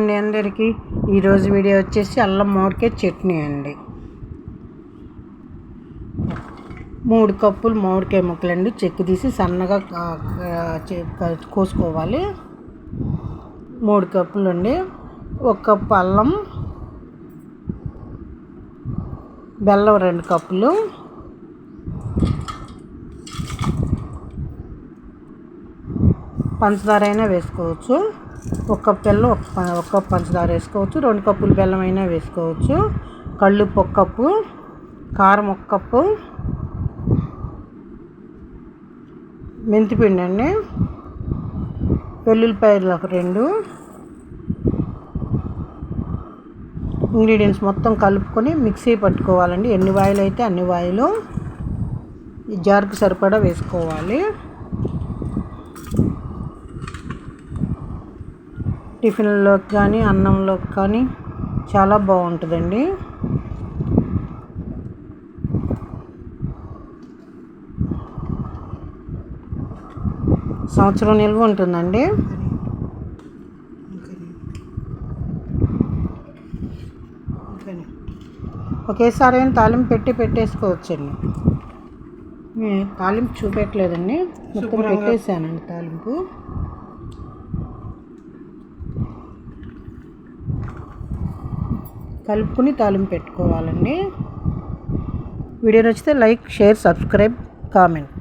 అండి అందరికీ. ఈరోజు వీడియో వచ్చేసి అల్లం మామిడికాయ చట్నీ అండి. మూడు కప్పులు మామిడికాయ ముక్కలండి. చెక్కు తీసి సన్నగా కోసుకోవాలి. మూడు కప్పులు అండి ఒక కప్పు అల్లం. బెల్లం రెండు కప్పులు. పంచదార అయినా వేసుకోవచ్చు. ఒక పిల్ల బెల్లం ఒక ఒక పంచదార వేసుకోవచ్చు రెండు కప్పులు బెల్లం అయినా వేసుకోవచ్చు. కళ్ళు ఒక కప్పు కారం ఒక కప్పు మెంతిపిండి అండి వెల్లుల్లిపాయలు ఒక రెండు ఇంగ్రీడియంట్స్ మొత్తం కలుపుకొని మిక్సీ పట్టుకోవాలండి. ఎన్ని వాయిలు అయితే అన్ని వాయిలు ఈ జార్కి సరిపడా వేసుకోవాలి. టిఫిన్లోకి కానీ అన్నంలోకి కానీ చాలా బాగుంటుందండి. సంవత్సరం నిల్వ ఉంటుందండి. ఒకేసారి అయినా తాలింపు పెట్టి పెట్టేసుకోవచ్చండి. తాలింపు చూపెట్టలేదండి. మొత్తం పెట్టేసానండి తాలింపు. కలుపుకుని తాలింపు పెట్టుకోవాలండి. వీడియో నచ్చితే లైక్ షేర్ సబ్స్క్రైబ్ కామెంట్.